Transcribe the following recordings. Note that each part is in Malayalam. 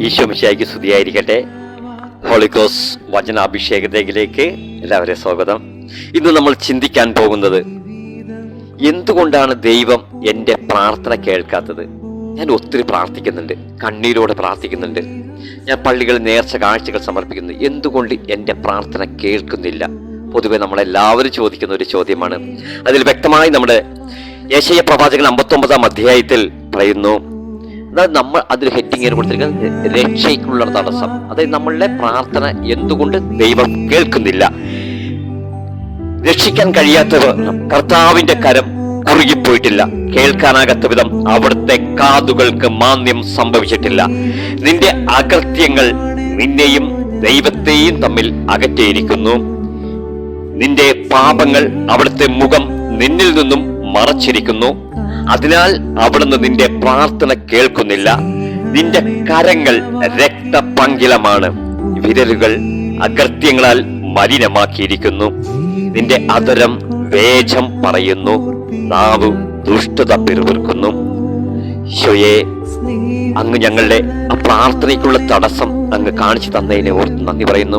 ഈശോ മിശിയായിക്ക് സ്തുതിയായിരിക്കട്ടെ. ഹോളിക്കോസ് വചനാഭിഷേകത്തിലേക്ക് എല്ലാവരെയും സ്വാഗതം. ഇന്ന് നമ്മൾ ചിന്തിക്കാൻ പോകുന്നത് എന്തുകൊണ്ടാണ് ദൈവം എന്റെ പ്രാർത്ഥന കേൾക്കാത്തത്? ഞാൻ ഒത്തിരി പ്രാർത്ഥിക്കുന്നുണ്ട് കണ്ണീരോടെ പ്രാർത്ഥിക്കുന്നുണ്ട്. ഞാൻ പള്ളികൾ നേർച്ച കാഴ്ചകൾ സമർപ്പിക്കുന്നു. എന്തുകൊണ്ട് എന്റെ പ്രാർത്ഥന കേൾക്കുന്നില്ല? പൊതുവെ നമ്മളെല്ലാവരും ചോദിക്കുന്ന ഒരു ചോദ്യമാണ്. അതിൽ വ്യക്തമായി നമ്മുടെ യേശയ പ്രവാചകൻ അമ്പത്തൊമ്പതാം അധ്യായത്തിൽ പറയുന്നു അതായത് നമ്മൾ അതിൽ ഹെഡിങ് കൊടുത്തിരിക്കുന്നത് രക്ഷയ്ക്കുള്ള തടസ്സം. അതായത് നമ്മളുടെ പ്രാർത്ഥന എന്തുകൊണ്ട് ദൈവം കേൾക്കുന്നില്ല? രക്ഷിക്കാൻ കഴിയാത്തവർ കർത്താവിന്റെ കരം കുറുകിപ്പോയിട്ടില്ല. കേൾക്കാനാകാത്ത വിധം അവിടുത്തെ കാതുകൾക്ക് മാന്യം സംഭവിച്ചിട്ടില്ല. നിന്റെ അകൃത്യങ്ങൾ നിന്നെയും ദൈവത്തെയും തമ്മിൽ അകറ്റിയിരിക്കുന്നു. നിന്റെ പാപങ്ങൾ അവിടുത്തെ മുഖം നിന്നിൽ നിന്നും മറച്ചിരിക്കുന്നു. അതിനാൽ അവിടുന്ന് നിന്റെ പ്രാർത്ഥന കേൾക്കുന്നില്ല. നിന്റെ കരങ്ങൾ രക്തപങ്കിലമാണ്. വിരലുകൾ അകൃത്യങ്ങളാൽ മലിനമാക്കിയിരിക്കുന്നു. നിന്റെ അതരം വേജം പറയുന്നു. നാവ് ദുഷ്ടത പിറുവിർക്കുന്നു അങ്ങ് ഞങ്ങളുടെ ആ പ്രാർത്ഥനയ്ക്കുള്ള തടസ്സം അങ്ങ് കാണിച്ചു തന്നതിനെ ഓർത്ത് നന്ദി പറയുന്നു.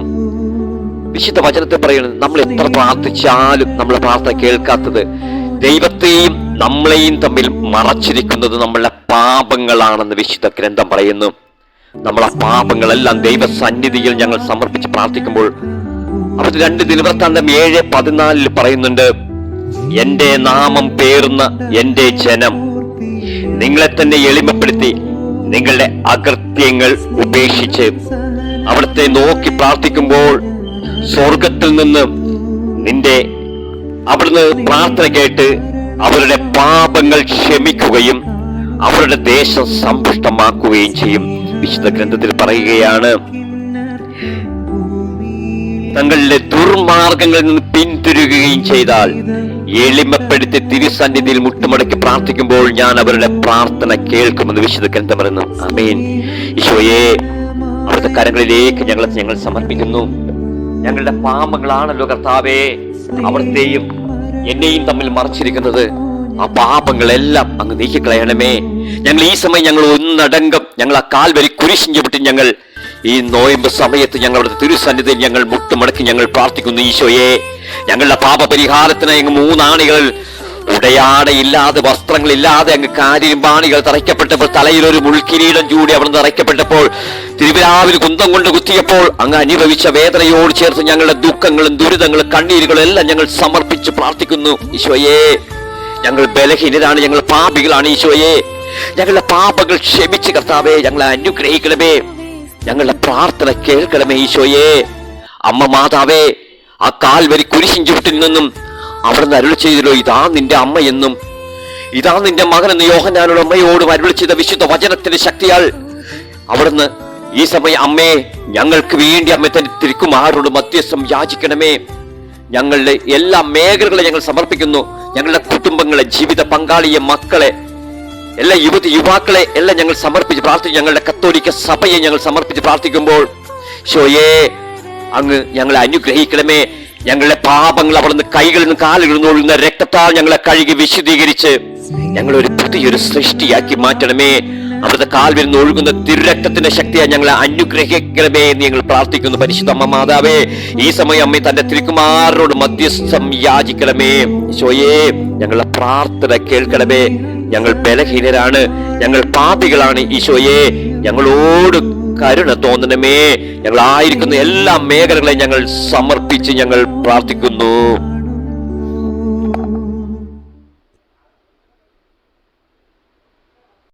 വിശുദ്ധ വചനത്തെ പറയുന്നത് നമ്മൾ എത്ര പ്രാർത്ഥിച്ചാലും നമ്മളെ പ്രാർത്ഥന കേൾക്കാത്തത് ദൈവത്തെയും നമ്മളെയും തമ്മിൽ മറച്ചിരിക്കുന്നത് നമ്മളുടെ പാപങ്ങളാണെന്ന് വിശുദ്ധ ഗ്രന്ഥം പറയുന്നു. നമ്മളെ പാപങ്ങളെല്ലാം ദൈവസന്നിധിയിൽ ഞങ്ങൾ സമർപ്പിച്ച് പ്രാർത്ഥിക്കുമ്പോൾ അവർ രണ്ട് ദിനവൃത്താന്തം ഏഴ് പതിനാലിൽ പറയുന്നുണ്ട് എന്റെ നാമം പേർന്ന എന്റെ ജനം നിങ്ങളെ തന്നെ എളിമപ്പെടുത്തി നിങ്ങളുടെ അകൃത്യങ്ങൾ ഉപേക്ഷിച്ച് അവിടുത്തെ നോക്കി പ്രാർത്ഥിക്കുമ്പോൾ സ്വർഗത്തിൽ നിന്ന് നിന്റെ അവിടുന്ന് പ്രാർത്ഥന കേട്ട് അവരുടെ പാപങ്ങൾ ക്ഷമിക്കുകയും അവരുടെ ദേശം സമ്പുഷ്ടമാക്കുകയും ചെയ്യും. വിശുദ്ധ ഗ്രന്ഥത്തിൽ പറയുകയാണ് തങ്ങളുടെ ദുർമാർഗങ്ങളിൽ നിന്ന് പിന്തിരുകയും ചെയ്താൽ എളിമപ്പെടുത്തി തിരുസന്നിധിയിൽ മുട്ടുമടക്കി പ്രാർത്ഥിക്കുമ്പോൾ ഞാൻ അവരുടെ പ്രാർത്ഥന കേൾക്കുമെന്ന് വിശുദ്ധ ഗ്രന്ഥം പറയുന്നു. അമീൻ ഈശോയെ അവിടുത്തെ കരങ്ങളിലേക്ക് ഞങ്ങൾ ഞങ്ങൾ സമർപ്പിക്കുന്നു. ഞങ്ങളുടെ പാപങ്ങളാണല്ലോ കർത്താവേ അവിടത്തെയും എന്നെയും തമ്മിൽ മറച്ചിരിക്കുന്നത് ആ പാപങ്ങളെല്ലാം അങ്ങ് നീക്കിക്കളയണമേ. ഞങ്ങൾ ഈ സമയം ഞങ്ങൾ ഒന്നടങ്കം ഞങ്ങൾ ആ കാൽവരി കുരിശിഞ്ചപ്പെട്ട് ഞങ്ങൾ ഈ നോയമ്പ് സമയത്ത് ഞങ്ങളുടെ തിരുസന്നിധിയിൽ ഞങ്ങൾ മുട്ടുമടക്കി ഞങ്ങൾ പ്രാർത്ഥിക്കുന്നു ഈശോയെ. ഞങ്ങളുടെ പാപപരിഹാരത്തിന് അങ്ങ് മൂന്നാണികൾ. ഉടയാടയില്ലാതെ വസ്ത്രങ്ങളില്ലാതെ അങ്ങ് കാര്യമ്പാണികൾ തറയ്ക്കപ്പെട്ടപ്പോൾ തലയിൽ ഒരു മുൾക്കിരീടം ചൂടി അവിടെ തറയ്ക്കപ്പെട്ടപ്പോൾ തിരുവിരാവിൽ കുന്തം കൊണ്ട് കുത്തിയപ്പോൾ അങ്ങ് അനുഭവിച്ച വേദനയോട് ചേർത്ത് ഞങ്ങളുടെ ദുഃഖങ്ങളും ദുരിതങ്ങളും കണ്ണീരുകളും എല്ലാം ഞങ്ങൾ സമർപ്പിച്ച് പ്രാർത്ഥിക്കുന്നു ഈശോയെ. ഞങ്ങൾ ബലഹീനരാണ് ഞങ്ങൾ പാപികളാണ് ഈശോയെ. ഞങ്ങളുടെ പാപങ്ങൾ ക്ഷമിച്ച് കർത്താവേ ഞങ്ങളെ അനുഗ്രഹിക്കണമേ. ഞങ്ങളുടെ പ്രാർത്ഥന കേൾക്കണമേ ഈശോയെ. അമ്മ മാതാവേ ആ കാൽവരി കുരിശിൻ ചുവട്ടിൽ നിന്നും അവിടുന്ന് അരുൾ ചെയ്തല്ലോ ഇതാ നിന്റെ അമ്മ എന്നും. ഇതാ നിന്റെ മകൻ എന്ന് യോഹനാനോട് അമ്മയോടും അരുൾ ചെയ്ത വിശുദ്ധ വചനത്തിന്റെ ശക്തിയാൽ അവിടുന്ന് ഈ സമയം അമ്മേ ഞങ്ങൾക്ക് വേണ്ടി അമ്മ തന്നെ തിരുക്കുമാരോട് മധ്യസ്ഥം യാചിക്കണമേ. ഞങ്ങളുടെ എല്ലാ മേഖലകളെ ഞങ്ങൾ സമർപ്പിക്കുന്നു. ഞങ്ങളുടെ കുടുംബങ്ങളെ ജീവിത പങ്കാളിയെ മക്കളെ എല്ലാ യുവതി യുവാക്കളെ എല്ലാം ഞങ്ങൾ സമർപ്പിച്ച് പ്രാർത്ഥിക്കും ഞങ്ങളുടെ കത്തോലിക്ക സഭയെ ഞങ്ങൾ സമർപ്പിച്ച് പ്രാർത്ഥിക്കുമ്പോൾ ഷോയെ അങ്ങ് ഞങ്ങളെ അനുഗ്രഹിക്കണമേ. ഞങ്ങളുടെ പാപങ്ങൾ അവിടുന്ന് കൈകളിൽ നിന്ന് കാലുകളിൽ നിന്ന് രക്തത്താൽ ഞങ്ങളെ കഴുകി വിശദീകരിച്ച് ഞങ്ങളൊരു പുതിയൊരു സൃഷ്ടിയാക്കി മാറ്റണമേ. അവിടുത്തെ കാൽ നിന്ന് ഒഴുകുന്ന തിരുരക്തത്തിന്റെ ശക്തിയെ ഞങ്ങളെ അനുഗ്രഹിക്കണമേ എന്ന് ഞങ്ങൾ പ്രാർത്ഥിക്കുന്നു. പരിശുദ്ധ അമ്മ മാതാവേ ഈ സമയം അമ്മ തന്റെ തിരുക്കുമാരോട് മധ്യസ്ഥം യാചിക്കണമേ. ശോയേ ഞങ്ങളുടെ പ്രാർത്ഥന കേൾക്കണമേ. ഞങ്ങൾ ബലഹീനരാണ് ഞങ്ങൾ പാപികളാണ് ഈശോയെ. ഞങ്ങളോട് കരുണ തോന്നണമേ. ഞങ്ങൾ ആയിരിക്കുന്ന എല്ലാ മേഖലകളെയും ഞങ്ങൾ സമർപ്പിച്ച് ഞങ്ങൾ പ്രാർത്ഥിക്കുന്നു.